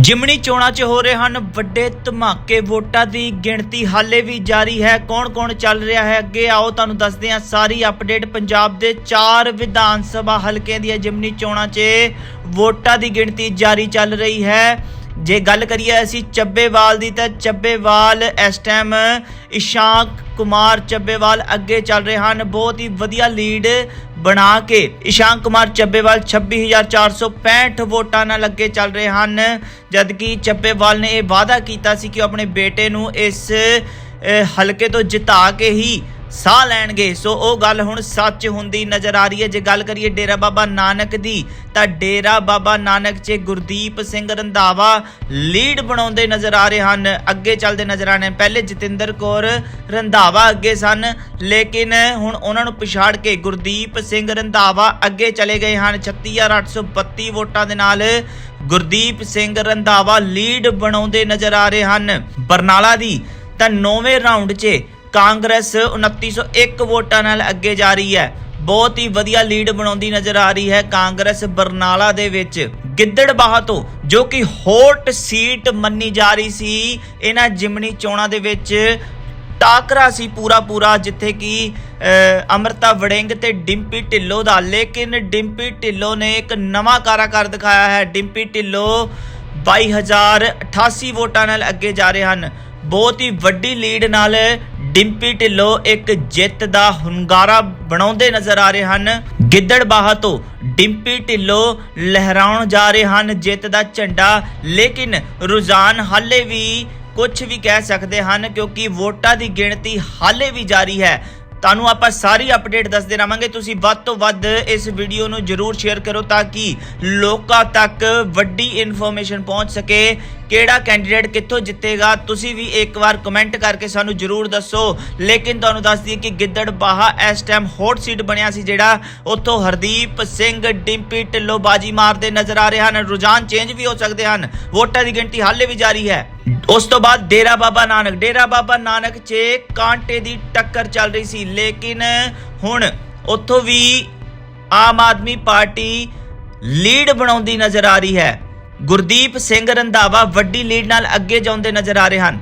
ਜਿਮਣੀ ਚੋਣਾਂ 'ਚ ਹੋ ਰਹੇ ਹਨ। ਵੱਡੇ ਧਮਾਕੇ, ਵੋਟਾਂ ਦੀ ਗਿਣਤੀ ਹਾਲੇ ਵੀ ਜਾਰੀ ਹੈ। ਕੌਣ-ਕੌਣ ਚੱਲ ਰਿਹਾ ਹੈ ਅੱਗੇ? ਆਓ ਤੁਹਾਨੂੰ ਦੱਸਦੇ ਹਾਂ ਸਾਰੀ ਅਪਡੇਟ। ਪੰਜਾਬ ਦੇ ਚਾਰ ਵਿਧਾਨ ਸਭਾ ਹਲਕਿਆਂ ਦੀਆਂ ਜਿਮਣੀ ਚੋਣਾਂ 'ਚ ਵੋਟਾਂ ਦੀ ਗਿਣਤੀ ਜਾਰੀ ਚੱਲ ਰਹੀ ਹੈ। ਜੇ ਗੱਲ ਕਰੀਏ ਅਸੀਂ ਚੱਬੇਵਾਲ ਦੀ, ਤਾਂ ਚੱਬੇਵਾਲ ਇਸ ਟਾਈਮ ਇਸ਼ਾਂਕ ਕੁਮਾਰ ਚੱਬੇਵਾਲ ਅੱਗੇ ਚੱਲ ਰਹੇ ਹਨ। ਬਹੁਤ ਹੀ ਵਧੀਆ ਲੀਡ ਬਣਾ ਕੇ ਇਸ਼ਾਂਕ ਕੁਮਾਰ ਚੱਬੇਵਾਲ 26465 ਵੋਟਾਂ ਨਾਲ ਅੱਗੇ ਚੱਲ ਰਹੇ ਹਨ। ਜਦਕਿ ਚੱਬੇਵਾਲ ਨੇ ਇਹ ਵਾਅਦਾ ਕੀਤਾ ਸੀ ਕਿ ਉਹ ਆਪਣੇ ਬੇਟੇ ਨੂੰ ਇਸ ਹਲਕੇ ਤੋਂ ਜਿਤਾ ਕੇ ਹੀ ਸਾਹ ਲੈਣਗੇ। ਸੋ ਉਹ ਗੱਲ ਹੁਣ ਸੱਚ ਹੁੰਦੀ ਨਜ਼ਰ ਆ ਰਹੀ ਹੈ। ਜੇ ਗੱਲ ਕਰੀਏ ਡੇਰਾ ਬਾਬਾ ਨਾਨਕ ਦੀ, ਤਾਂ ਡੇਰਾ ਬਾਬਾ ਨਾਨਕ 'ਚ ਗੁਰਦੀਪ ਸਿੰਘ ਰੰਧਾਵਾ ਲੀਡ ਬਣਾਉਂਦੇ ਨਜ਼ਰ ਆ ਰਹੇ ਹਨ। ਅੱਗੇ ਚੱਲਦੇ ਨਜ਼ਰ ਆ ਰਹੇ ਹਨ। ਪਹਿਲੇ ਜਤਿੰਦਰ ਕੌਰ ਰੰਧਾਵਾ ਅੱਗੇ ਸਨ, ਲੇਕਿਨ ਹੁਣ ਉਹਨਾਂ ਨੂੰ ਪਛਾੜ ਕੇ ਗੁਰਦੀਪ ਸਿੰਘ ਰੰਧਾਵਾ ਅੱਗੇ ਚਲੇ ਗਏ ਹਨ। 36832 ਵੋਟਾਂ ਦੇ ਨਾਲ ਗੁਰਦੀਪ ਸਿੰਘ ਰੰਧਾਵਾ ਲੀਡ ਬਣਾਉਂਦੇ ਨਜ਼ਰ ਆ ਰਹੇ ਹਨ। ਬਰਨਾਲਾ ਦੀ ਤਾਂ 9ਵੇਂ ਰਾਉਂਡ 'ਚ ਕਾਂਗਰਸ 2901 ਵੋਟਾਂ ਨਾਲ ਅੱਗੇ ਜਾ ਰਹੀ ਹੈ। ਬਹੁਤ ਹੀ ਵਧੀਆ ਲੀਡ ਬਣਾਉਂਦੀ ਨਜ਼ਰ ਆ ਰਹੀ ਹੈ ਕਾਂਗਰਸ ਬਰਨਾਲਾ ਦੇ ਵਿੱਚ। ਗਿੱਦੜਬਾਹਾ ਤੋਂ ਜੋ ਕਿ ਹੋਟ ਸੀਟ ਮੰਨੀ ਜਾ ਰਹੀ ਸੀ ਇਹਨਾਂ ਜਿਮਣੀ ਚੋਣਾਂ ਦੇ ਵਿੱਚ ਟਾਕਰਾ ਸੀ ਪੂਰਾ ਪੂਰਾ ਜਿੱਥੇ ਕਿ ਅ, ਅਮਰਤਾ ਵੜਿੰਗ ਤੇ ਡਿੰਪੀ ਢਿੱਲੋਂ ਦਾ। ਲੇਕਿਨ ਡਿੰਪੀ ਢਿੱਲੋਂ ਨੇ ਇੱਕ ਨਵਾਂ ਕਾਰਾਕਾਰ ਦਿਖਾਇਆ ਹੈ। ਡਿੰਪੀ ਢਿੱਲੋਂ 22088 ਵੋਟਾਂ ਨਾਲ ਅੱਗੇ ਜਾ ਰਹੇ ਹਨ। ਬਹੁਤ ਹੀ ਵੱਡੀ ਲੀਡ ਨਾਲ ਡਿੰਪੀ ਢਿੱਲੋਂ ਇੱਕ ਜਿੱਤ ਦਾ ਹੁੰਗਾਰਾ ਬਣਾਉਂਦੇ ਨਜ਼ਰ ਆ ਰਹੇ ਹਨ। ਗਿੱਦੜਬਾਹਾ ਤੋਂ ਡਿੰਪੀ ਢਿੱਲੋਂ ਲਹਿਰਾਉਣ ਜਾ ਰਹੇ ਹਨ। ਜਿੱਤ ਦਾ ਝੰਡਾ, ਲੇਕਿਨ ਰੁਝਾਨ ਹਾਲੇ ਵੀ ਕੁਝ ਵੀ ਕਹਿ ਸਕਦੇ ਹਨ, ਕਿਉਂਕਿ ਵੋਟਾਂ ਦੀ ਗਿਣਤੀ ਹਾਲੇ ਵੀ ਜਾਰੀ ਹੈ। ਤੁਹਾਨੂੰ ਆਪਾਂ ਸਾਰੀ ਅਪਡੇਟ ਦੱਸਦੇ ਰਹਾਂਗੇ ਤੁਸੀਂ ਵੱਧ ਤੋਂ ਵੱਧ ਇਸ ਵੀਡੀਓ ਨੂੰ ਜਰੂਰ ਸ਼ੇਅਰ ਕਰੋ ਤਾਂ ਕਿ ਲੋਕਾਂ ਤੱਕ ਵੱਡੀ ਇਨਫੋਰਮੇਸ਼ਨ ਪਹੁੰਚ ਸਕੇ। ਕਿਹੜਾ ਕੈਂਡੀਡੇਟ ਕਿੱਥੋਂ ਜਿੱਤੇਗਾ, ਤੁਸੀਂ ਵੀ ਇੱਕ ਵਾਰ ਕਮੈਂਟ ਕਰਕੇ ਸਾਨੂੰ ਜਰੂਰ ਦੱਸੋ। ਲੇਕਿਨ ਤੁਹਾਨੂੰ ਦੱਸ ਦਈਏ ਕਿ ਗਿੱਦੜਬਾਹਾ ਇਸ ਟਾਈਮ ਹੌਟ ਸੀਟ ਬਣਿਆ ਸੀ ਜਿਹੜਾ। ਉੱਥੋਂ ਹਰਦੀਪ ਸਿੰਘ, ਡਿੰਪੀ ਢਿੱਲੋਂ ਬਾਜੀ ਮਾਰਦੇ ਨਜ਼ਰ ਆ ਰਹੇ ਹਨ। ਰੁਝਾਨ ਚੇਂਜ ਵੀ ਹੋ ਸਕਦੇ ਹਨ। ਵੋਟਾਂ ਦੀ ਗਿਣਤੀ ਹਾਲੇ ਵੀ ਜਾਰੀ ਹੈ। ਉਸ ਤੋਂ ਬਾਅਦ ਡੇਰਾ ਬਾਬਾ ਨਾਨਕ, ਡੇਰਾ ਬਾਬਾ ਨਾਨਕ 'ਚ ਕਾਂਟੇ ਦੀ ਟੱਕਰ ਚੱਲ ਰਹੀ ਸੀ। ਲੇਕਿਨ ਹੁਣ ਉੱਥੋਂ ਵੀ ਆਮ ਆਦਮੀ ਪਾਰਟੀ ਲੀਡ ਬਣਾਉਂਦੀ ਨਜ਼ਰ ਆ ਰਹੀ ਹੈ। ਗੁਰਦੀਪ ਸਿੰਘ ਰੰਧਾਵਾ ਵੱਡੀ ਲੀਡ ਨਾਲ ਅੱਗੇ ਜਾਂਦੇ ਨਜ਼ਰ ਆ ਰਹੇ ਹਨ।